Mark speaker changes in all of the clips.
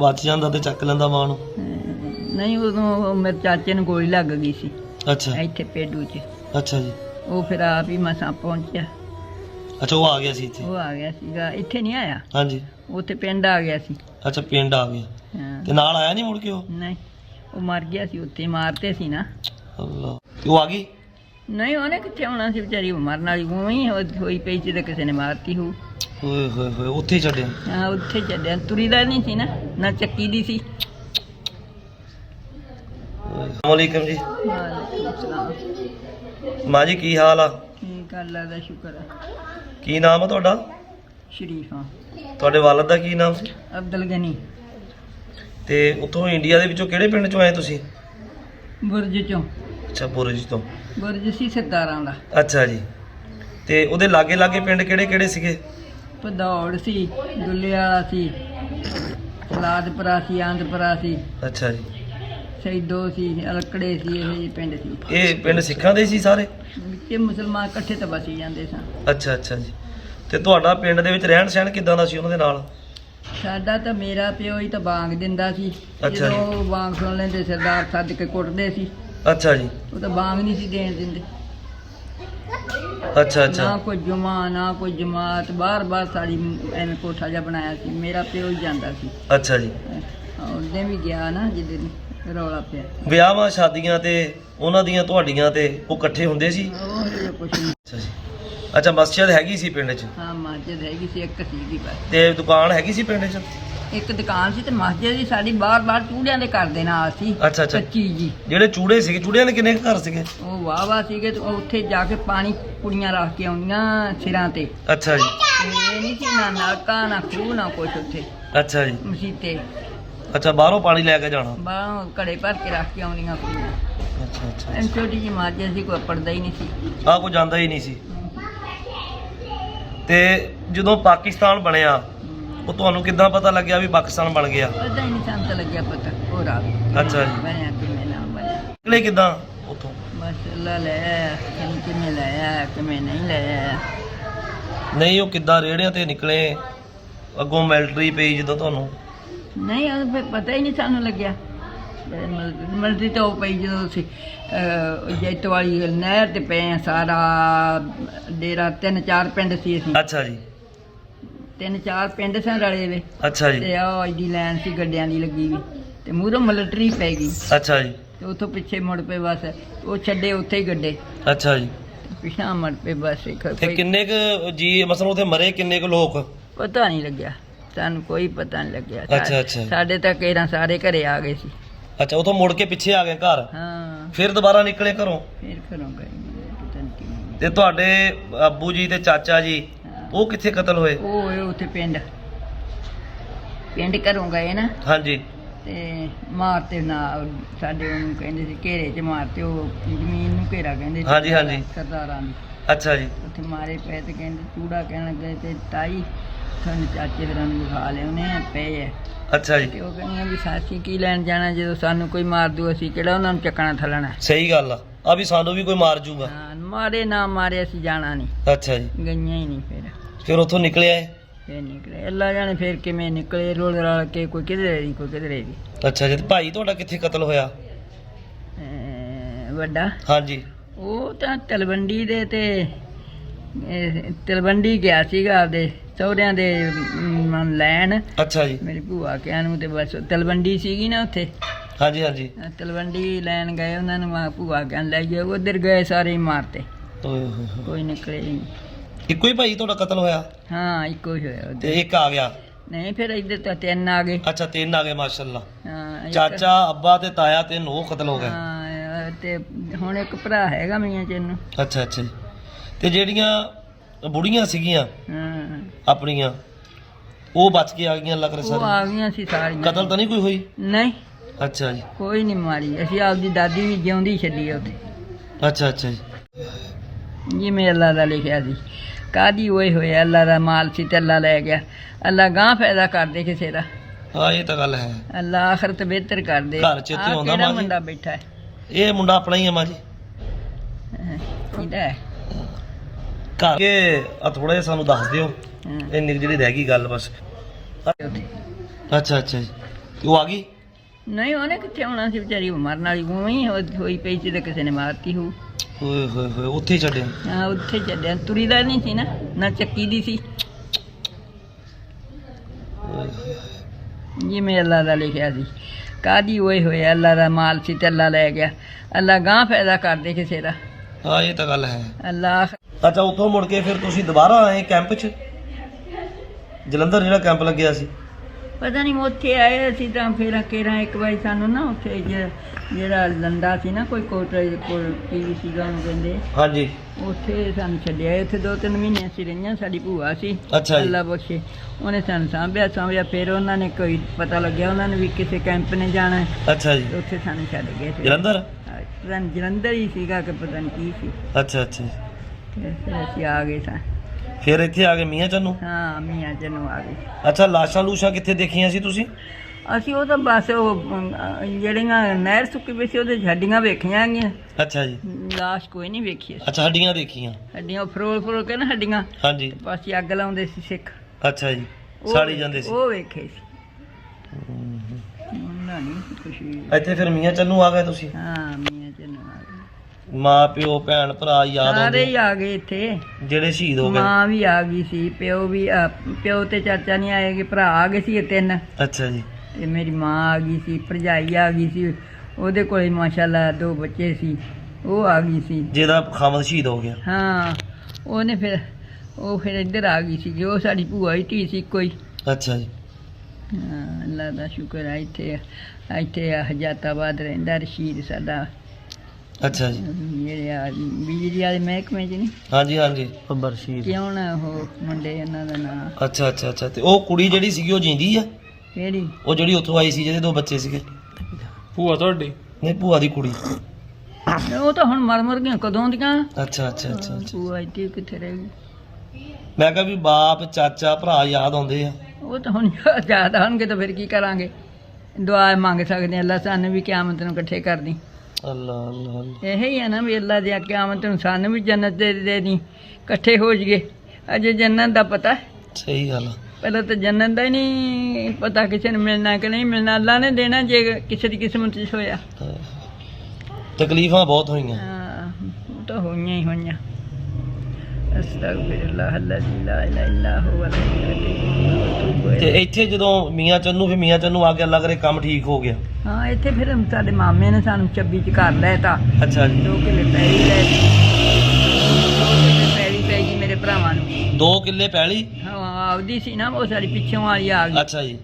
Speaker 1: ਬਚ ਜਾਂਦਾ ਤੇ ਚੱਕ ਲੈਂਦਾ ਮਾਂ ਨੂੰ?
Speaker 2: ਨਹੀਂ ਉਦੋਂ ਮੇਰੇ ਚਾਚੇ ਨੂੰ ਗੋਲੀ ਲੱਗ ਗਈ ਸੀ।
Speaker 1: ਅੱਛਾ।
Speaker 2: ਇੱਥੇ ਪੇਡੂ 'ਚ।
Speaker 1: ਅੱਛਾ ਜੀ।
Speaker 2: ਉਹ ਫਿਰ ਆਪ ਹੀ ਮਸਾਂ ਪਹੁੰਚਿਆ।
Speaker 1: ਅੱਛਾ ਉਹ ਆ ਗਿਆ ਸੀ ਇੱਥੇ?
Speaker 2: ਉਹ ਆ ਗਿਆ ਸੀਗਾ। ਇੱਥੇ ਨਹੀਂ ਆਇਆ?
Speaker 1: ਹਾਂਜੀ।
Speaker 2: ਉੱਥੇ ਪਿੰਡ ਆ ਗਿਆ ਸੀ।
Speaker 1: ਅੱਛਾ ਪਿੰਡ ਆ ਗਿਆ। ਤੇ ਨਾਲ ਆਇਆ ਨਹੀਂ ਮੁੜ ਕੇ ਉਹ?
Speaker 2: ਨਹੀਂ ਉਹ ਮਰ ਗਿਆ ਸੀ। ਉੱਥੇ ਮਾਰਤੇ ਸੀ ਨਾ।
Speaker 1: ਅੱਲਾ। ਤੇ ਉਹ ਆ ਗਈ?
Speaker 2: ਨਹੀਂ ਉਹਨੇ ਕਿੱਥੇ ਆਉਣਾ ਸੀ ਵਿਚਾਰੀ ਉਹ ਮਰਨ ਵਾਲੀ? ਉਵੇਂ ਹੀ ਹੋ- ਹੋਈ ਪਈ ਸੀ ਤੇ ਕਿਸੇ ਨੇ ਮਾਰਤੀ ਹੋ
Speaker 1: ਓਏ ਹੋਏ ਹੋਏ ਉੱਥੇ ਹੀ ਛੱਡਿਆ।
Speaker 2: ਹਾਂ ਉੱਥੇ ਛੱਡਿਆ। ਤੁਰੀ ਦਾ ਨਹੀਂ ਸੀ ਨਾ ਨਾ ਚੱਕੀ ਦੀ ਸੀ।
Speaker 1: ਅਸਲਾਮੁਅਲੈਕਮ ਜੀ।
Speaker 2: ਵਾਲੇਕੁਮ ਸਲਾਮ
Speaker 1: ਮਾਂ ਜੀ ਕੀ ਹਾਲ ਆ?
Speaker 2: ਠੀਕ ਆ, ਅੱਲਾ ਦਾ ਸ਼ੁਕਰ ਹੈ
Speaker 1: ਕੀ ਨਾਮ ਆ ਤੁਹਾਡਾ?
Speaker 2: ਸ਼ਰੀਫ।
Speaker 1: ਤੁਹਾਡੇ ਵਾਲਦ ਦਾ ਕੀ ਨਾਮ ਸੀ?
Speaker 2: ਅਬਦੁਲ ਗਨੀ।
Speaker 1: ਤੇ ਉੱਥੋਂ ਇੰਡੀਆ ਦੇ ਵਿੱਚੋਂ ਕਿਹੜੇ ਪਿੰਡ ਚੋਂ ਆਏ ਤੁਸੀਂ?
Speaker 2: ਬੁਰਜ ਚੋਂ।
Speaker 1: ਅੱਛਾ ਬੁਰਜ ਤੋਂ।
Speaker 2: ਬੁਰਜ ਸੀ ਸਰਦਾਰਾਂ ਦਾ।
Speaker 1: ਅੱਛਾ ਜੀ। ਤੇ ਉਹਦੇ ਲਾਗੇ ਲਾਗੇ ਪਿੰਡ ਕਿਹੜੇ ਕਿਹੜੇ ਸੀਗੇ?
Speaker 2: ਭਦੌੜ ਸੀ ਦੁੱਲੇ ਵਾਲਾ ਸੀ ਸਲਾਦਪੁਰਾ ਸੀ ਆਂਦਪੁਰਾ ਸੀ।
Speaker 1: ਅੱਛਾ ਜੀ।
Speaker 2: ਸੈਦੋ ਸੀ ਅਲਕੜੇ ਸੀ ਇਹ ਜਿਹੇ ਪਿੰਡ ਸੀ।
Speaker 1: ਇਹ ਪਿੰਡ ਸਿੱਖਾਂ ਦੇ ਸੀ ਸਾਰੇ?
Speaker 2: ਵਿੱਚੇ ਮੁਸਲਮਾਨ ਇਕੱਠੇ ਤਾਂ ਵਸੀ ਜਾਂਦੇ ਸਨ
Speaker 1: ਅੱਛਾ ਅੱਛਾ ਜੀ। ਤੇ ਤੁਹਾਡਾ ਪਿੰਡ ਦੇ ਵਿੱਚ ਰਹਿਣ ਸਹਿਣ ਕਿਦਾਂ ਦਾ ਸੀ ਉਹਨਾਂ ਦੇ ਨਾਲ?
Speaker 2: ਸਾਡਾ ਤਾਂ ਮੇਰਾ ਪਿਓ ਹੀ ਤਾਂ ਬਾਂਗ ਦਿੰਦਾ ਸੀ।
Speaker 1: ਅੱਛਾ ਜੀ।
Speaker 2: ਜਦੋਂ ਉਹ ਬਾਂਗ ਸੁਣ ਲੈਂਦੇ ਸਰਦਾਰ ਸੱਦ ਕੇ ਕੁੱਟਦੇ ਸੀ।
Speaker 1: ਅੱਛਾ ਜੀ।
Speaker 2: ਉਹ ਤਾਂ ਬਾਂਗ ਨਹੀਂ ਸੀ ਦੇਣ ਦਿੰਦੇ।
Speaker 1: ਅੱਛਾ
Speaker 2: ਨਾ
Speaker 1: ਅੱਛਾ
Speaker 2: ਕੋਈ ਜੁਮਾ ਨਾ ਕੋਈ ਜਮਾਤ। ਬਾਰ-ਬਾਰ ਸਾਡੀ ਐਵੇਂ ਕੋਠਾ ਜਿਹਾ ਬਣਾਇਆ ਸੀ। ਮੇਰਾ ਪਿਓ ਹੀ ਜਾਂਦਾ ਸੀ।
Speaker 1: ਅੱਛਾ ਜੀ।
Speaker 2: ਉਹਦੇ ਵੀ ਗਿਆ ਨਾ ਜਿੱਦਣ ਰੌਲਾ ਪਿਆ।
Speaker 1: ਵਿਆਹਾਂ ਸ਼ਾਦੀਆਂ ਤੇ ਉਹਨਾਂ ਦੀਆਂ ਤੁਹਾਡੀਆਂ ਤੇ ਉਹ ਇਕੱਠੇ ਹੁੰਦੇ ਸੀ?
Speaker 2: ਉਹ ਹਜੇ ਕੁਛ ਨਹੀਂ।
Speaker 1: ਅੱਛਾ ਜੀ। ਅੱਛਾ ਮਸਜਿਦ ਹੈਗੀ ਸੀ ਪਿੰਡ 'ਚ?
Speaker 2: ਹਾਂ ਮਸਜਿਦ ਹੈਗੀ ਸੀ ਇੱਕ ਸੀਗੀ ਬਸ।
Speaker 1: ਤੇ ਦੁਕਾਨ ਹੈਗੀ ਸੀ ਪਿੰਡ 'ਚ?
Speaker 2: ਇੱਕ ਦੁਕਾਨ ਸੀ ਤੇ ਮਸਜਿਦ ਦੀ ਸਾਡੀ ਬਾਰ-ਬਾਰ ਚੂੜਿਆਂ ਦੇ ਘਰ ਦੇ ਨਾਲ ਸੀ
Speaker 1: ਅੱਛਾ ਅੱਛਾ।
Speaker 2: ਕੱਚੀ ਜੀ।
Speaker 1: ਜਿਹੜੇ ਚੂੜੇ ਸੀਗੇ ਚੂੜਿਆਂ ਦੇ ਕਿੰਨੇ ਕੁ ਘਰ ਸੀਗੇ?
Speaker 2: ਉਹ ਵਾਹ ਵਾਹ ਸੀਗੇ ਤੇ ਉਹ ਉੱਥੇ ਜਾ ਕੇ ਪਾਣੀ ਕੁੜੀਆਂ ਰੱਖ ਕੇ ਆਉਂਦੀਆਂ ਸਿਰਾਂ ਤੇ।
Speaker 1: ਅੱਛਾ ਜੀ।
Speaker 2: ਤੇ ਇਹ ਨਹੀਂ ਸੀ ਨਾ ਨਲਕਾ ਨਾ ਖੂਹ ਨਾ ਕੁਛ ਉੱਥੇ।
Speaker 1: ਅੱਛਾ ਜੀ।
Speaker 2: ਮਸੀਤੇ।
Speaker 1: ਅੱਛਾ ਬਾਹਰੋਂ ਪਾਣੀ ਲੈ ਕੇ ਜਾਣਾ।
Speaker 2: ਬਾਹਰੋਂ ਘੜੇ ਭਰ ਕੇ ਰੱਖ ਕੇ ਆਉਂਦੀਆਂ ਕੁੜੀਆਂ।
Speaker 1: ਅੱਛਾ ਅੱਛਾ
Speaker 2: ਐਂ ਛੋਟੀ ਜਿਹੀ ਮਾਜੇ ਸੀ ਕੋਈ ਪੜਦਾ ਹੀ ਨਹੀਂ ਸੀ।
Speaker 1: ਆ ਕੋ ਜਾਂਦਾ ਹੀ ਨਹੀਂ ਸੀ। ਤੇ ਜਦੋਂ ਪਾਕਿਸਤਾਨ ਬਣਿਆ ਉਹ ਤੁਹਾਨੂੰ ਕਿੱਦਾਂ ਪਤਾ ਲੱਗਿਆ ਵੀ ਪਾਕਿਸਤਾਨ ਬਣ ਗਿਆ?
Speaker 2: ਪਤਾ ਹੀ ਨਹੀਂ ਸਾਨੂੰ ਤਾਂ ਲੱਗਿਆ ਪਤਾ ਉਹ ਰਾਤ
Speaker 1: ਅੱਛਾ ਜੀ।
Speaker 2: ਬਣਿਆ ਕਿਵੇਂ ਨਾ ਬਣਿਆ।
Speaker 1: ਨਿਕਲੇ ਕਿੱਦਾਂ ਉੱਥੋਂ?
Speaker 2: ਬਸ ਅੱਲਾ ਲੈ ਆਇਆ ਕਿਵੇਂ ਕਿਵੇਂ ਲੈ ਆਇਆ ਕਿਵੇਂ ਨਹੀਂ ਲੈ ਆਇਆ
Speaker 1: ਨਹੀਂ ਉਹ ਕਿੱਦਾਂ ਰੇੜਿਆਂ ਤੇ ਨਿਕਲੇ? ਅੱਗੋਂ ਮਿਲਟਰੀ ਪਈ ਜਦੋਂ ਤੁਹਾਨੂੰ?
Speaker 2: ਨਹੀਂ ਉਹ ਫਿਰ ਪਤਾ ਹੀ ਨਹੀਂ ਸਾਨੂੰ ਲੱਗਿਆ। ਮਰਜ਼ੀ ਤਾਂ ਉਹ ਪਈ ਜਦੋਂ ਅਸੀਂ ਅਹ, ਜੈਤ ਵਾਲੀ ਨਹਿਰ ਤੇ ਪਏ ਆ ਸਾਰਾ ਡੇਰਾ ਤਿੰਨ ਚਾਰ ਪਿੰਡ ਸੀ ਅਸੀਂ।
Speaker 1: ਅੱਛਾ ਜੀ।
Speaker 2: ਤਿੰਨ ਚਾਰ ਪਿੰਡ ਸਨ ਰਲੇ ਵੇ।
Speaker 1: ਅੱਛਾ ਜੀ।
Speaker 2: ਤੇ ਆ ਐਡੀ ਲਾਈਨ ਸੀ ਗੱਡਿਆਂ ਦੀ ਲੱਗੀ ਵੀ। ਤੇ ਮੂਹਰੋਂ ਮਿਲਟਰੀ ਪੈ ਗਈ।
Speaker 1: ਅੱਛਾ ਜੀ।
Speaker 2: ਤੇ ਉੱਥੋਂ ਪਿੱਛੇ ਮੁੜ ਪਏ ਬਸ। ਉਹ ਛੱਡੇ ਉੱਥੇ ਹੀ ਗੱਡੇ।
Speaker 1: ਅੱਛਾ ਜੀ।
Speaker 2: ਪਿਛਾਂ ਮੁੜ ਪਏ ਬਸ। ਇੱਕ
Speaker 1: ਤੇ
Speaker 2: ਕੋਈ
Speaker 1: ਕਿੰਨੇ ਕੁ ਜੀ ਮਸਲ ਉੱਥੇ ਮਰੇ ਕਿੰਨੇ ਕੁ ਲੋਕ?
Speaker 2: ਪਤਾ ਨਹੀਂ ਲੱਗਿਆ। ਸਾਨੂੰ ਕੋਈ ਪਤਾ ਨਹੀਂ ਲੱਗਿਆ।
Speaker 1: ਅੱਛਾ, ਅੱਛਾ।
Speaker 2: ਸਾਡੇ ਤਾਂ ਕੇਰਾਂ ਸਾਰੇ ਘਰੇ ਆ ਗਏ ਸੀ।
Speaker 1: ਅੱਛਾ ਉਥੋਂ ਮੁੜ ਕੇ ਪਿੱਛੇ ਆ ਗਏ ਘਰ?
Speaker 2: ਹਾਂ।
Speaker 1: ਫਿਰ ਦੁਬਾਰਾ ਨਿਕਲੇ ਘਰੋਂ?
Speaker 2: ਫਿਰ ਘਰੋਂ ਗਏ। ਪਤਾ ਨਹੀਂ ਕਿਵੇਂ।
Speaker 1: ਤੇ ਤੁਹਾਡੇ ਅੱਬੂ ਜੀ ਤੇ ਚਾਚਾ ਜੀ। ਉਹ ਕਿੱਥੇ ਕਤਲ ਹੋਏ?
Speaker 2: ਉਹ ਹੋਏ ਉੱਥੇ ਪਿੰਡ। ਪਿੰਡ ਘਰੋਂ ਗਏ ਨਾ।
Speaker 1: ਹਾਂਜੀ।
Speaker 2: ਤੇ ਮਾਰਤੇ ਨਾ ਸਾਡੇ ਉਹਨੂੰ ਕਹਿੰਦੇ ਸੀ ਘੇਰੇ 'ਚ ਮਾਰਤੇ ਉਹ ਜ਼ਮੀਨ ਨੂੰ ਘੇਰਾ ਕਹਿੰਦੇ ਸੀ।
Speaker 1: ਹਾਂਜੀ, ਹਾਂਜੀ।
Speaker 2: ਸਰਦਾਰਾਂ ਦੀ
Speaker 1: ਅੱਛਾ ਜੀ।
Speaker 2: ਉੱਥੇ ਮਾਰੇ ਪਏ ਤੇ ਕਹਿੰਦੇ ਚੂੜਾ ਕਹਿਣ ਲੱਗੇ ਤੇ ਤਾਈ ਤੁਹਾਨੂੰ ਚਾਚੇ ਵੀਰਾਂ ਨੂੰ ਵਿਖਾ ਲਿਆਉਣੇ ਆ ਪਏ ਆ।
Speaker 1: ਅੱਛਾ ਜੀ।
Speaker 2: ਤੇ ਉਹ ਕਹਿੰਦੀਆਂ ਵੀ ਸਾਸੀ ਕੀ ਲੈਣ ਜਾਣਾ ਜਦੋਂ ਸਾਨੂੰ ਕੋਈ ਮਾਰ ਦੂ ਅਸੀਂ ਕਿਹੜਾ ਉਹਨਾਂ ਨੂੰ ਚੱਕਣਾ ਥਲਣਾ।
Speaker 1: ਸਹੀ ਗੱਲ ਆ। ਆ ਵੀ ਸਾਨੂੰ ਵੀ ਕੋਈ ਮਾਰ ਜੂਗਾ।
Speaker 2: ਹਾਂ ਮਾਰੇ ਨਾ ਮਾਰੇ ਅਸੀਂ ਜਾਣਾ ਨਹੀਂ
Speaker 1: ਅੱਛਾ ਜੀ।
Speaker 2: ਗਈਆਂ ਹੀ ਨਹੀਂ ਫਿਰ।
Speaker 1: ਫਿਰ ਉੱਥੋਂ ਨਿਕਲੇ ਆਏ
Speaker 2: ਫਿਰ ਨਿਕਲੇ। ਅੱਲਾ ਜਾਣੇ ਫਿਰ ਕਿਵੇਂ ਨਿਕਲੇ ਰੋਲ ਰਲ ਕੇ ਕੋਈ ਕਿਧਰੇ ਦੀ ਕੋਈ ਕਿਧਰੇ ਦੀ
Speaker 1: ਅੱਛਾ ਜੀ ਤੇ ਭਾਈ ਤੁਹਾਡਾ ਕਿੱਥੇ ਕਤਲ ਹੋਇਆ?
Speaker 2: ਅਹ ਵੱਡਾ?
Speaker 1: ਹਾਂਜੀ।
Speaker 2: ਉਹ ਤਾਂ ਤਲਵੰਡੀ ਦੇ ਤੇ ਇਹ ਤਲਵੰਡੀ ਗਿਆ ਸੀਗਾ ਆਪਦੇ ਸਹੁਰਿਆਂ ਦੇ ਅਮ, ਲੈਣ।
Speaker 1: ਅੱਛਾ ਜੀ।
Speaker 2: ਮੇਰੀ ਭੂਆ ਕਿਆਂ ਨੂੰ ਤੇ ਬਸ ਤਲਵੰਡੀ ਸੀਗੀ ਨਾ ਉੱਥੇ।
Speaker 1: ਹਾਂਜੀ ਹਾਂਜੀ।
Speaker 2: ਤਲਵੰਡੀ ਲੈਣ ਗਏ ਉਹਨਾਂ ਨੂੰ ਆ ਭੂਆ ਕਹਿਣ ਲੈ ਗਏ ਉਧਰ ਗਏ ਸਾਰੇ ਹੀ ਮਾਰਤੇ।
Speaker 1: ਓਏ ਹੋਏ ਹੋਏ।
Speaker 2: ਕੋਈ ਨਿਕਲੇ ਨਹੀਂ।
Speaker 1: ਇੱਕੋ ਹੀ ਭਾਈ ਤੁਹਾਡਾ ਕਤਲ ਹੋਇਆ?
Speaker 2: ਹਾਂ ਇੱਕੋ ਹੀ ਹੋਇਆ
Speaker 1: ਤੇ ਇੱਕ ਆ ਗਿਆ?
Speaker 2: ਨਹੀਂ ਫਿਰ ਇੱਧਰ ਤਾਂ ਤਿੰਨ ਆ ਗਏ।
Speaker 1: ਅੱਛਾ ਤਿੰਨ ਆ ਗਏ ਮਾਸ਼ਾਅੱਲਾ।
Speaker 2: ਹਾਂ ਇੱਕ-
Speaker 1: ਚਾਚਾ ਅੱਬਾ ਤੇ ਤਾਇਆ ਤਿੰਨ ਉਹ ਕਤਲ ਹੋ ਗਏ।
Speaker 2: ਹਾਂ ਤੇ ਹੁਣ ਇੱਕ ਭਰਾ ਹੈਗਾ ਮੀਆਂ ਚ ਇਹਨੂੰ।
Speaker 1: ਅੱਛਾ ਅੱਛਾ। ਜੀ ਤੇ ਜਿਹੜੀਆਂ ਬੁੜੀਆਂ ਸੀਗੀਆਂ
Speaker 2: ਹਾਂ।
Speaker 1: ਆਪਣੀਆਂ ਉਹ ਬਚ ਕੇ ਆ ਗਈਆਂ ਅੱਲਾ ਕਰੇ
Speaker 2: ਉਹ
Speaker 1: ਸਾਰੇ
Speaker 2: ਆ ਗਈਆਂ ਸੀ ਸਾਰੀਆਂ।
Speaker 1: ਕਤਲ ਤਾਂ ਨਹੀਂ ਕੋਈ ਹੋਈ?
Speaker 2: ਨਹੀਂ।
Speaker 1: ਅੱਛਾ ਜੀ।
Speaker 2: ਕੋਈ ਨਹੀਂ ਮਾਰੀ ਅਸੀਂ ਆਪਦੀ ਦਾਦੀ ਵੀ ਜਿਉਂਦੀ ਛੱਡੀ ਉੱਥੇ।
Speaker 1: ਅੱਛਾ ਅੱਛਾ ਜੀ।
Speaker 2: ਜਿਵੇਂ ਅੱਲਾ ਦਾ ਲਿਖਿਆ ਸੀ। ਕਾਦੀ ਹੋਏ ਹੋਏ ਅੱਲਾ ਦਾ ਮਾਲ ਸੀ ਤੇ ਅੱਲਾ ਲੈ ਗਿਆ। ਅੱਲਾ ਗਾਂ ਫਾਇਦਾ ਕਰਦੇ ਕਿਸੇ ਦਾ।
Speaker 1: ਹਾਂ ਇਹ ਤਾਂ ਗੱਲ ਹੈ।
Speaker 2: ਅੱਲਾ ਆਖਰਤ ਬਿਹਤਰ ਕਰਦੇ।
Speaker 1: ਘਰ ਚ ਇੱਥੇ ਆਉਂਦਾ ਮਾਂ?
Speaker 2: ਮੁੰਡਾ ਬੈਠਾ ਹੈ?
Speaker 1: ਇਹ ਮੁੰਡਾ ਆਪਣਾ ਹੀ ਹੈ ਮਾਂ ਜੀ
Speaker 2: ਹੈ?
Speaker 1: ਘਰ ਕੇ ਆ ਥੋੜਾ ਜਿਹਾ ਸਾਨੂੰ ਦੱਸ ਦਿਓ।
Speaker 2: ਹਾਂ,
Speaker 1: ਇੰਨੀ ਕੁ ਜਿਹੜੀ ਰਹਿ ਗਈ ਗੱਲ ਬਸ। ਅੱਛਾ ਅੱਛਾ ਜੀ। ਉਹ ਆ ਗਈ?
Speaker 2: ਨਹੀਂ ਉਹਨੇ ਕਿੱਥੇ ਆਉਣਾ ਸੀ ਵਿਚਾਰੀ ਮਰਨ ਵਾਲੀ? ਉਵੇਂ ਹੀ ਹੋ- ਹੋਈ ਪਈ ਸੀ ਤੇ ਕਿਸੇ ਨੇ ਮਾਰਤੀ ਹੋ
Speaker 1: ਓਏ ਹੋਏ ਹੋਏ ਉੱਥੇ ਹੀ ਛੱਡਿਆ।
Speaker 2: ਆ ਉੱਥੇ ਛੱਡਿਆ। ਤੁਰੀ ਦਾ ਨਹੀਂ ਸੀ ਨਾ ਨਾ ਚੱਕੀ ਦੀ ਸੀ। ਜਿਵੇਂ ਅੱਲਾ ਦਾ ਲਿਖਿਆ ਸੀ। ਕਾਦੀ ਹੋਏ ਹੋਏ ਅੱਲਾ ਦਾ ਮਾਲ ਸੀ ਤੇ ਅੱਲਾ ਲੈ ਗਿਆ। ਅੱਲਾ ਗਾਂ ਫਾਇਦਾ ਕਰਦੇ ਕਿਸੇ ਦਾ।
Speaker 1: ਹਾਂ ਇਹ ਤਾਂ ਗੱਲ ਹੈ।
Speaker 2: ਅੱਲਾ
Speaker 1: ਅੱਛਾ ਉੱਥੋਂ ਮੁੜ ਕੇ ਫਿਰ ਤੁਸੀਂ ਦੁਬਾਰਾ ਆਏ ਕੈਂਪ 'ਚ? ਜਲੰਧਰ ਜਿਹੜਾ ਕੈਂਪ ਲੱਗਿਆ ਸੀ।
Speaker 2: ਪਤਾ ਨਹੀਂ ਉੱਥੇ ਆਏ ਅਸੀਂ ਤਾਂ ਫਿਰ ਕੇਰਾ ਇੱਕ ਵਾਰੀ ਸਾਨੂੰ ਨਾ ਉੱਥੇ ਜ- ਜਿਹੜਾ ਲੰਦਾ ਸੀ ਨਾ ਕੋਈ ਕੋਟ ਕੋਲ ਕੀ ਸੀਗਾ ਉਹਨੂੰ ਕਹਿੰਦੇ।
Speaker 1: ਹਾਂਜੀ।
Speaker 2: ਉੱਥੇ ਸਾਨੂੰ ਛੱਡਿਆ ਉੱਥੇ ਦੋ ਤਿੰਨ ਮਹੀਨੇ ਅਸੀਂ ਰਹੀਆਂ ਸਾਡੀ ਭੂਆ ਸੀ
Speaker 1: ਅੱਛਾ ਜੀ।
Speaker 2: ਅੱਲਾ ਬਖਸ਼ੇ ਉਹਨੇ ਸਾਨੂੰ ਸਾਂਭਿਆ ਸਾਂਭਿਆ ਫਿਰ ਉਹਨਾਂ ਨੇ ਕੋਈ ਪਤਾ ਲੱਗਿਆ ਉਹਨਾਂ ਨੇ ਵੀ ਕਿਸੇ ਕੈਂਪ ਨੇ ਜਾਣਾ। ਹੈ,
Speaker 1: ਅੱਛਾ ਜੀ।
Speaker 2: ਤੇ ਉੱਥੇ ਸਾਨੂੰ ਛੱਡ ਗਏ ਸੀ
Speaker 1: ਜਲੰਧਰ?
Speaker 2: ਨੀ ਜਲੰਧਰ ਹੀ ਸੀਗਾ ਕਿ ਪਤਾ ਨਹੀਂ ਕੀ ਸੀ।
Speaker 1: ਅੱਛਾ ਅੱਛਾ
Speaker 2: ਤੇ ਫਿਰ ਅਸੀਂ ਆ ਗਏ ਸਾਂ।
Speaker 1: ਫਿਰ ਇੱਥੇ ਆ ਗਏ ਮੀਆਂ ਚੰਨੂ?
Speaker 2: ਹਾਂ ਮੀਆਂ ਜਨੂੰ ਆ ਗਏ।
Speaker 1: ਅੱਛਾ ਲਾਸ਼ਾਂ ਲੂਸ਼ਾਂ ਕਿੱਥੇ ਦੇਖੀਆਂ ਸੀ ਤੁਸੀਂ?
Speaker 2: ਅਸੀਂ ਉਹ ਤਾਂ ਬਸ ਉਹ ਅਮ, ਅਹ, ਜਿਹੜੀਆਂ ਨਹਿਰ ਸੁੱਕੀ ਪਈ ਸੀ ਉਹਦੇ ਹੱਡੀਆਂ ਵੇਖੀਆਂ ਗਈਆਂ।
Speaker 1: ਅੱਛਾ ਜੀ।
Speaker 2: ਲਾਸ਼ ਕੋਈ ਨਹੀਂ ਵੇਖੀ ਅਸੀਂ।
Speaker 1: ਅੱਛਾ ਹੱਡੀਆਂ ਦੇਖੀਆਂ।
Speaker 2: ਹੱਡੀਆਂ ਫਰੋਲ ਫਰੋਲ ਕੇ ਨਾ ਹੱਡੀਆਂ।
Speaker 1: ਹਾਂਜੀ।
Speaker 2: ਪਾਸੇ ਅੱਗ ਲਾਉਂਦੇ ਸੀ ਸਿੱਖ।
Speaker 1: ਅੱਛਾ ਜੀ
Speaker 2: ਉਹ
Speaker 1: ਸਾੜੀ ਜਾਂਦੇ ਸੀ।
Speaker 2: ਉਹ ਵੇਖੇ ਸੀ। ਉਹਨਾਂ ਨਹੀਂ ਖੁਸ਼ੀ
Speaker 1: ਇੱਥੇ ਫਿਰ ਮੀਆਂ ਚੰਨੂ ਆ ਗਏ ਤੁਸੀਂ?
Speaker 2: ਹਾਂ ਮੀਆਂ
Speaker 1: ਮਾਂ ਪਿਓ ਭੈਣ ਭਰਾ ਯਾਦ
Speaker 2: ਸਾਰੇ
Speaker 1: ਆਉਂਦੇ?
Speaker 2: ਹੀ ਆ ਗਏ ਇੱਥੇ।
Speaker 1: ਜਿਹੜੇ ਸ਼ਹੀਦ ਹੋ ਗਏ।
Speaker 2: ਮਾਂ ਵੀ ਆ ਗਈ ਸੀ ਪਿਓ ਵੀ ਆ- ਪਿਓ ਤੇ ਚਾਚਾ ਨਹੀਂ ਆਏਗੇ ਭਰਾ ਆ ਗਏ ਸੀ ਇਹ ਤਿੰਨ।
Speaker 1: ਅੱਛਾ ਜੀ।
Speaker 2: ਤੇ ਮੇਰੀ ਮਾਂ ਆ ਗਈ ਸੀ ਭਰਜਾਈ ਆ ਗਈ ਸੀ ਉਹਦੇ ਕੋਲੇ ਮਾਸ਼ਾਅੱਲਾ ਦੋ ਬੱਚੇ ਸੀ ਉਹ ਆ ਗਈ ਸੀ।
Speaker 1: ਜਿਹਦਾ ਖਾਮਦ ਸ਼ਹੀਦ ਹੋ ਗਿਆ।
Speaker 2: ਹਾਂ ਉਹਨੇ ਫਿਰ ਉਹ ਫਿਰ ਇੱਧਰ ਆ ਗਈ ਸੀ ਉਹ ਸਾਡੀ ਭੂਆ ਹੀ ਧੀ ਸੀ ਕੋਈ
Speaker 1: ਅੱਛਾ ਜੀ।
Speaker 2: ਹਾਂ ਅੱਲਾ ਦਾ ਸ਼ੁਕਰ ਹੈ ਇੱਥੇ ਇੱਥੇ ਹਜਾਤਾਬਾਦ ਰਹਿੰਦਾ ਰਸ਼ੀਦ ਸਾਡਾ।
Speaker 1: ਅੱਛਾ ਜੀ।
Speaker 2: ਜਿਹੜੇ ਆ ਬਿਜਲੀ ਵਾਲੇ ਮਹਿਕਮੇ 'ਚ ਨਹੀਂ
Speaker 1: ਹਾਂਜੀ ਹਾਂਜੀ। ਬੱਬਰ ਸ਼ਹੀਦ।
Speaker 2: ਕਿਉਂ ਨਾ ਉਹ ਮੁੰਡੇ ਇਹਨਾਂ ਦਾ ਨਾਂ?
Speaker 1: ਅੱਛਾ ਅੱਛਾ ਅੱਛਾ। ਤੇ ਉਹ ਕੁੜੀ ਜਿਹੜੀ ਸੀਗੀ ਉਹ ਜਿੰਦੀ ਆ?
Speaker 2: ਕਿਹੜੀ?
Speaker 1: ਉਹ ਜਿਹੜੀ ਉੱਥੋਂ ਆਈ ਸੀ ਜਿਹਦੇ ਦੋ ਬੱਚੇ ਸੀਗੇ?
Speaker 3: ਭੂਆ ਤੁਹਾਡੀ?
Speaker 1: ਨਹੀਂ ਭੂਆ ਦੀ ਕੁੜੀ।
Speaker 2: ਉਹ ਤਾਂ ਹੁਣ ਮਰ ਮਰ ਗਈਆਂ ਕਦੋਂ ਦੀਆਂ?
Speaker 1: ਅੱਛਾ ਅੱਛਾ ਅੱਛਾ ਅੱਛਾ।
Speaker 2: ਭੂਆ ਇੱਥੇ ਕਿੱਥੇ ਰਹਿ ਗਈ?
Speaker 1: ਮੈਂ ਕਿਹਾ ਵੀ ਬਾਪ ਚਾਚਾ ਭਰਾ ਯਾਦ ਆਉਂਦੇ ਆ।
Speaker 2: ਉਹ ਤਾਂ ਹੁਣ ਯਾਦ ਆਉਣਗੇ ਤਾਂ ਫਿਰ ਕੀ ਕਰਾਂਗੇ? ਦੁਆ ਮੰਗ ਸਕਦੇ ਹਾਂ ਅੱਲਾ ਸਾਨੂੰ ਵੀ ਕਿਆਮਤ ਨੂੰ ਇਕੱਠੇ ਕਰ ਦੀ
Speaker 1: ਅੱਲਾ ਅੱਲਾ ਅੱਲਾ
Speaker 2: ਇਹ ਹੀ ਹੈ ਨਾ ਵੀ ਅੱਲਾ ਦੀ ਕਿਆਮਤ ਨੂੰ ਸਾਨੂੰ ਵੀ ਜੰਨਤ ਦੇ ਦੇ ਦੀ ਇਕੱਠੇ ਹੋ ਜਗੇ ਅਜੇ ਜੰਨਤ ਦਾ ਪਤਾ।
Speaker 1: ਸਹੀ ਗੱਲ ਆ।
Speaker 2: ਪਹਿਲਾਂ ਤਾਂ ਜੰਨਤ ਦਾ ਹੀ ਨਹੀਂ ਪਤਾ ਕਿਸੇ ਨੂੰ ਮਿਲਣਾ ਕਿ ਨਹੀਂ ਮਿਲਣਾ ਅੱਲਾ ਨੇ ਦੇਣਾ ਜੇ ਕਿਸੇ ਦੀ ਕਿਸਮਤ 'ਚ ਹੋਇਆ।
Speaker 1: ਤਕਲੀਫਾਂ ਬਹੁਤ ਹੋਈਆਂ
Speaker 2: ਹਾਂ ਉਹ ਤਾਂ ਹੋਈਆਂ ਹੀ ਹੋਈਆਂ ਅਸਤਗਫਿਰullah ਅੱਲਾਜ਼ੀ ਲਾ ਇਲਾਹਾ ਇੱਲਾ ਹੁਵ
Speaker 1: ਤੇ ਇੱਥੇ ਜਦੋਂ ਮੀਆਂ ਚੰਨੂ ਫਿਰ ਮੀਆਂ ਚੰਨੂ ਆ ਕੇ ਅੱਲਾ ਕਰੇ ਕੰਮ ਠੀਕ ਹੋ ਗਿਆ।
Speaker 2: ਹਾਂ ਇੱਥੇ ਫਿਰ ਸਾਡੇ ਮਾਮੇ ਨੇ ਸਾਨੂੰ 26 ਚ ਘਰ ਲੈਤਾ
Speaker 1: ਅੱਛਾ ਜੀ।
Speaker 2: ਦੋ ਕਿੱਲੇ ਪੈਲੀ ਲੈ ਦੋ ਕਿੱਲੇ ਪੈਲੀ ਪੈ ਗਈ ਮੇਰੇ ਭਰਾਵਾਂ ਨੂੰ।
Speaker 1: ਦੋ ਕਿੱਲੇ ਪੈਲੀ?
Speaker 2: ਹਾਂ ਆਪਦੀ ਸੀ ਨਾ ਉਹ ਸਾਡੀ ਪਿੱਛੋਂ ਵਾਲੀ ਆ ਗਈ।
Speaker 1: ਅੱਛਾ ਜੀ।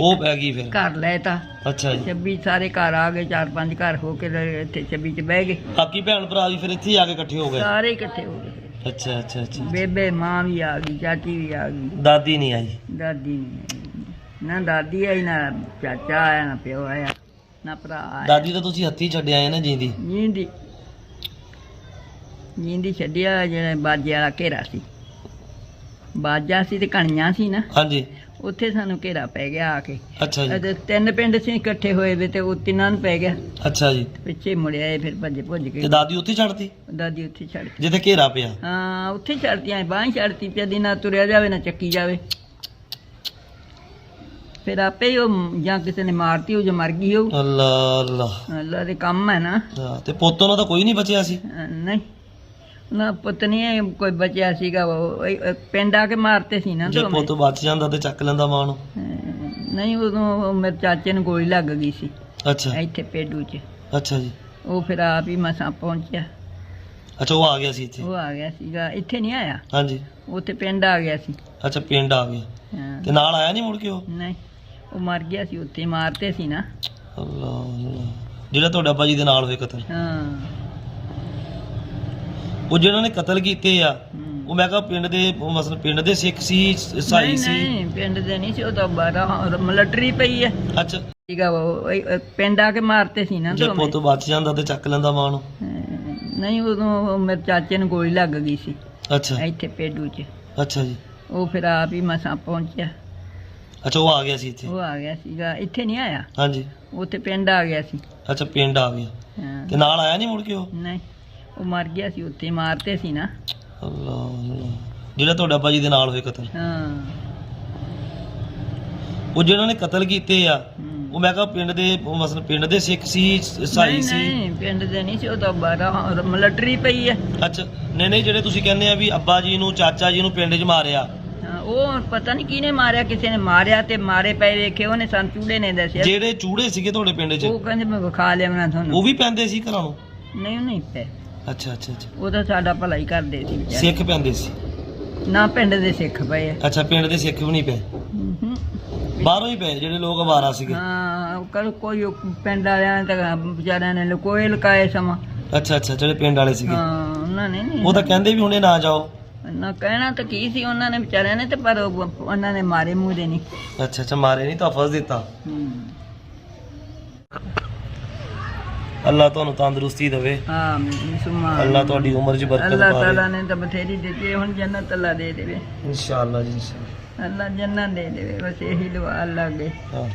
Speaker 1: ਉਹ ਪੈ ਗਈ ਫਿਰ?
Speaker 2: ਘਰ ਲੈਤਾ
Speaker 1: ਅੱਛਾ ਜੀ।
Speaker 2: 26 ਸਾਰੇ ਘਰ ਆ ਗਏ ਚਾਰ ਪੰਜ ਘਰ ਹੋ ਕੇ ਲੈ ਇੱਥੇ 26 ਚ ਬਹਿ ਗਏ।
Speaker 1: ਬਾਕੀ ਭੈਣ ਭਰਾ ਵੀ ਫਿਰ ਇੱਥੇ ਹੀ ਆ ਕੇ ਇਕੱਠੇ ਹੋ ਗਏ?
Speaker 2: ਸਾਰੇ ਇਕੱਠੇ ਹੋ ਗਏ।
Speaker 1: ਅੱਛਾ ਅੱਛਾ ਅੱਛਾ
Speaker 2: ਬੇਬੇ ਮਾਂ ਵੀ ਆ ਗਈ ਚਾਚੀ ਵੀ ਆ ਗਈ।
Speaker 1: ਦਾਦੀ ਨਹੀਂ ਆਈ?
Speaker 2: ਦਾਦੀ ਨਹੀਂ ਆਈ। ਨਾ ਦਾਦੀ ਆਈ ਨਾ ਚਾਚਾ ਆਇਆ ਨਾ ਪਿਓ ਆਇਆ ਨਾ ਭਰਾ ਆਇਆ।
Speaker 1: ਦਾਦੀ ਤਾਂ ਤੁਸੀਂ ਹੱਥੀ ਛੱਡਿਆ ਆਏ ਨਾ ਜਿੰਦੀ।
Speaker 2: ਜਿੰਦੀ। ਜਿੰਦੀ ਛੱਡਿਆ ਜਿਹੜਾ ਬਾਜੇ ਵਾਲਾ ਘੇਰਾ ਸੀ। ਬਾਜਾ ਸੀ ਤੇ ਕਣੀਆਂ ਸੀ ਨਾ।
Speaker 1: ਹਾਂਜੀ।
Speaker 2: ਉੱਥੇ ਸਾਨੂੰ ਘੇਰਾ ਪੈ ਗਿਆ ਆ ਕੇ।
Speaker 1: ਅੱਛਾ ਜੀ।
Speaker 2: ਅਤੇ ਤਿੰਨ ਪਿੰਡ ਸੀ ਇਕੱਠੇ ਹੋਏ ਵੇ ਤੇ ਉਹ ਤਿੰਨਾਂ ਨੂੰ ਪੈ ਗਿਆ।
Speaker 1: ਅੱਛਾ ਜੀ।
Speaker 2: ਪਿੱਛੇ ਮੁੜਿਆ ਇਹ ਫਿਰ ਭੱਜ ਭੁੱਜ
Speaker 1: ਤੇ
Speaker 2: ਗਏ
Speaker 1: ਦਾਦੀ ਉੱਥੇ ਛੱਡਤੀ
Speaker 2: ਦਾਦੀ ਉੱਥੇ ਛੱਡ ਕੇ
Speaker 1: ਜਿੱਥੇ ਘੇਰਾ ਪਿਆ।
Speaker 2: ਹਾਂ ਉੱਥੇ ਛੱਡਤੀਆਂ ਬਾਂਹ ਛੱਡਤੀ ਤੇ ਨਾ ਤੁਰਿਆ ਜਾਵੇ ਨਾ ਚੱਕੀ ਜਾਵੇ। ਫਿਰ ਆਪੇ ਹੀ ਉਹ ਜਾਂ ਕਿਸੇ ਨੇ ਮਾਰਤੀ ਉਹ ਜੋ ਮਰ ਗਈ ਉਹ
Speaker 1: ਅੱਲਾ ਅੱਲਾ।
Speaker 2: ਅੱਲਾ ਦੇ ਕੰਮ ਹੈ ਨਾ।
Speaker 1: ਹਾਂ, ਤੇ ਪੁੱਤ ਉਹਨਾਂ ਦਾ ਕੋਈ ਨਹੀਂ ਬਚਿਆ ਸੀ?
Speaker 2: ਅਹ ਨਹੀਂ। ਨਾ ਪਤਨੀ ਹੈ, ਕੋਈ ਬਚਿਆ ਸੀਗਾ ਉਹ ਇਹ- ਪਿੰਡ ਆ ਕੇ ਮਾਰਤੇ ਸੀ ਨਾ
Speaker 1: ਜੇ
Speaker 2: ਦੋਵੇਂ।
Speaker 1: ਪੁੱਤ ਬਚ ਜਾਂਦਾ ਤੇ ਚੱਕ ਲੈਂਦਾ ਮਾਂ ਨੂੰ।
Speaker 2: ਨਹੀਂ ਉਦੋਂ ਉਹ ਮੇਰੇ ਚਾਚੇ ਨੂੰ ਗੋਲੀ ਲੱਗ ਗਈ ਸੀ।
Speaker 1: ਅੱਛਾ।
Speaker 2: ਇੱਥੇ ਪੇਡੂ 'ਚ।
Speaker 1: ਅੱਛਾ ਜੀ।
Speaker 2: ਉਹ ਫਿਰ ਆਪ ਹੀ ਮਸਾਂ ਪਹੁੰਚਿਆ।
Speaker 1: ਅੱਛਾ ਉਹ ਆ ਗਿਆ ਸੀ ਇੱਥੇ।
Speaker 2: ਉਹ ਆ ਗਿਆ ਸੀਗਾ। ਇੱਥੇ ਨਹੀਂ ਆਇਆ?
Speaker 1: ਹਾਂਜੀ।
Speaker 2: ਉੱਥੇ ਪਿੰਡ ਆ ਗਿਆ ਸੀ।
Speaker 1: ਅੱਛਾ ਪਿੰਡ ਆ ਗਿਆ।
Speaker 2: ਹਾਂ,
Speaker 1: ਤੇ ਨਾਲ ਆਇਆ ਨਹੀਂ ਮੁੜ ਕੇ ਉਹ?
Speaker 2: ਨਹੀਂ ਉਹ ਮਰ ਗਿਆ ਸੀ ਉੱਥੇ ਹੀ ਮਾਰਤੇ ਸੀ ਨਾ।
Speaker 1: ਅੱਲਾ ਅੱਲਾ ਜਿਹੜਾ ਤੁਹਾਡਾ ਭਾਜੀ ਦੇ ਨਾਲ ਹੋਏ ਕਤਲ।
Speaker 2: ਹਾਂ।
Speaker 1: ਉਹ ਜਿਹਨਾਂ ਨੇ ਕਤਲ ਕੀਤੇ ਆ। ਉਹ ਮੈਂ ਕਿਹਾ ਪਿੰਡ ਦੇ ਮਸਲ ਪਿੰਡ ਦੇ ਸਿੱਖ ਸੀ
Speaker 2: ਨਹੀਂ
Speaker 1: ਸੀ।
Speaker 2: ਨਹੀਂ ਪਿੰਡ ਦੇ ਨਹੀਂ ਸੀ ਉਹ ਤਾਂ ਬਾਰਾ ਮਲਟਰੀ ਪਈ ਹੈ
Speaker 1: ਅੱਛਾ।
Speaker 2: ਸੀਗਾ ਉਹ ਇਹ- ਇਹ ਪਿੰਡ ਆ ਕੇ ਮਾਰਤੇ ਸੀ ਨਾ
Speaker 1: ਜੇ
Speaker 2: ਦੋਵੇਂ।
Speaker 1: ਪੁੱਤ ਬਚ ਜਾਂਦਾ ਤੇ ਚੱਕ ਲੈਂਦਾ ਮਾਂ ਨੂੰ।
Speaker 2: ਨਹੀਂ ਉਦੋਂ ਉਹ ਮੇਰੇ ਚਾਚੇ ਨੂੰ ਗੋਲੀ ਲੱਗ ਗਈ ਸੀ।
Speaker 1: ਅੱਛਾ।
Speaker 2: ਇੱਥੇ ਪੇਡੂ 'ਚ।
Speaker 1: ਅੱਛਾ ਜੀ।
Speaker 2: ਉਹ ਫਿਰ ਆਪ ਹੀ ਮਸਾਂ ਪਹੁੰਚਿਆ।
Speaker 1: ਅੱਛਾ ਉਹ ਆ ਗਿਆ ਸੀ ਇੱਥੇ।
Speaker 2: ਉਹ ਆ ਗਿਆ ਸੀਗਾ। ਇੱਥੇ ਨਹੀਂ ਆਇਆ?
Speaker 1: ਹਾਂਜੀ।
Speaker 2: ਉੱਥੇ ਪਿੰਡ ਆ ਗਿਆ ਸੀ।
Speaker 1: ਅੱਛਾ ਪਿੰਡ ਆ ਗਿਆ।
Speaker 2: ਹਾਂ।
Speaker 1: ਤੇ ਨਾਲ ਆਇਆ ਨਹੀਂ ਮੁੜ ਕੇ ਉਹ?
Speaker 2: ਨਹੀਂ। ਉਹ ਮਰ ਗਿਆ ਸੀ ਉੱਥੇ ਮਾਰਤੇ ਸੀ ਨਾ।
Speaker 1: ਅੱਲਾ ਅੱਲਾ। ਜਿਹੜਾ ਤੁਹਾਡਾ ਭਾਜੀ ਦੇ ਨਾਲ ਹੋਏ ਕਤਲ।
Speaker 2: ਹਾਂ।
Speaker 1: ਉਹ ਜਿਹਨਾਂ ਨੇ ਕਤਲ ਕੀਤੇ ਆ। ਉਹ ਮੈਂ ਕਿਹਾ ਪਿੰਡ ਦੇ ਮਸਲ ਪਿੰਡ ਦੇ ਸਿੱਖ ਸੀ
Speaker 2: ਨਹੀਂ,
Speaker 1: ਸੀ?
Speaker 2: ਨਹੀਂ ਪਿੰਡ ਦੇ ਨਹੀਂ ਸੀ ਉਹ ਤਾਂ ਬਾਰਾ ਮਿਲਟਰੀ ਪਈ ਹੈ
Speaker 1: ਅੱਛਾ ਨਹੀਂ ਨਹੀਂ ਜਿਹੜੇ ਤੁਸੀਂ ਕਹਿੰਦੇ ਆ ਵੀ ਅੱਬਾ ਜੀ ਨੂੰ ਚਾਚਾ ਜੀ ਨੂੰ ਪਿੰਡ 'ਚ ਮਾਰਿਆ।
Speaker 2: ਹਾਂ, ਉਹ ਪਤਾ ਨਹੀਂ ਕਿਹਨੇ ਮਾਰਿਆ ਕਿਸੇ ਨੇ ਮਾਰਿਆ ਤੇ ਮਾਰੇ ਪਏ ਵੇਖੇ ਉਹਨੇ ਸਾਨੂੰ ਚੂੜੇ ਨੇ ਦੱਸਿਆ।
Speaker 1: ਜਿਹੜੇ ਚੂੜੇ ਸੀਗੇ ਤੁਹਾਡੇ ਪਿੰਡ 'ਚ?
Speaker 2: ਉਹ ਕਹਿੰਦੇ ਮੈਂ ਵਿਖਾ ਲਿਆ ਮੈਂ
Speaker 1: ਉਹ
Speaker 2: ਤੁਹਾਨੂੰ
Speaker 1: ਵੀ ਪੈਂਦੇ ਸੀ ਘਰਾਂ ਨੂੰ?
Speaker 2: ਨਹੀਂ ਉਹ ਨਹੀਂ ਪਏ
Speaker 1: ਅੱਛਾ ਅੱਛਾ ਅੱਛਾ।
Speaker 2: ਉਹ ਤਾਂ ਸਾਡਾ ਭਲਾ ਹੀ ਕਰਦੇ ਸੀ ਵਿਚਾਰੇ।
Speaker 1: ਸਿੱਖ ਪੈਂਦੇ ਸੀ।
Speaker 2: ਨਾ ਪਿੰਡ ਦੇ ਸਿੱਖ ਪਏ ਆ।
Speaker 1: ਅੱਛਾ ਪਿੰਡ ਦੇ ਸਿੱਖ ਵੀ ਨਹੀਂ ਪਏ। ਬਾਹਰੋਂ ਹੀ ਪਏ ਜਿਹੜੇ ਲੋਕ ਅਵਾਰਾ ਸੀਗੇ?
Speaker 2: ਹਾਂ ਉਹ ਕੋਈ ਉਹ ਪਿੰਡ ਵਾਲਿਆਂ ਨੇ ਤਾਂ ਵਿਚਾਰਿਆਂ ਨੇ ਲਕੋਏ ਲਕਾਏ ਸਮਾਂ।
Speaker 1: ਅੱਛਾ ਅੱਛਾ ਜਿਹੜੇ ਪਿੰਡ ਵਾਲੇ ਸੀਗੇ?
Speaker 2: ਹਾਂ ਉਹਨਾਂ ਨੇ ਨਹੀਂ
Speaker 1: ਉਹ ਤਾਂ ਕਹਿੰਦੇ ਵੀ ਹੁਣੇ ਨਾ ਜਾਓ।
Speaker 2: ਨਾ ਕਹਿਣਾ ਤਾਂ ਕੀ ਸੀ ਉਹਨਾਂ ਨੇ ਵਿਚਾਰਿਆਂ ਨੇ ਤੇ ਪਰ ਉਹ- ਉਹਨਾਂ ਨੇ ਮਾਰੇ ਦੇ ਨਹੀਂ।
Speaker 1: ਅੱਛਾ ਅੱਛਾ ਮਾਰੇ ਨਹੀਂ ਤਹਫਜ਼ ਦਿੱਤਾ।
Speaker 2: ਹੂੰ।
Speaker 1: ਅੱਲਾਹ ਤੁਹਾਨੂੰ ਤੰਦਰੁਸਤੀ ਦੇਵੇ।
Speaker 2: ਹਾਂ ਸੁਮਾ
Speaker 1: ਅੱਲਾਹ ਤੁਹਾਡੀ ਉਮਰ 'ਚ ਬਰਕਤ ਪਾਵੇ।
Speaker 2: ਤਾਲਾ ਨੇ ਤਾਂ ਬਥੇਰੀ ਦਿੱਤੀ ਹੁਣ ਜੰਨਤ ਅੱਲਾ ਦੇ ਦੇਵੇ।
Speaker 1: ਇਨਸ਼ਾਅੱਲਾ ਜੀ ਇਨਸ਼ਾਅੱਲਾ।
Speaker 2: ਅੱਲਾ ਜੰਨਤ ਦੇ ਦੇਵੇ ਬਸ ਇਹੀ ਦੁਆ ਅੱਲਾ ਅੱਗੇ।
Speaker 1: ਹਾਂ।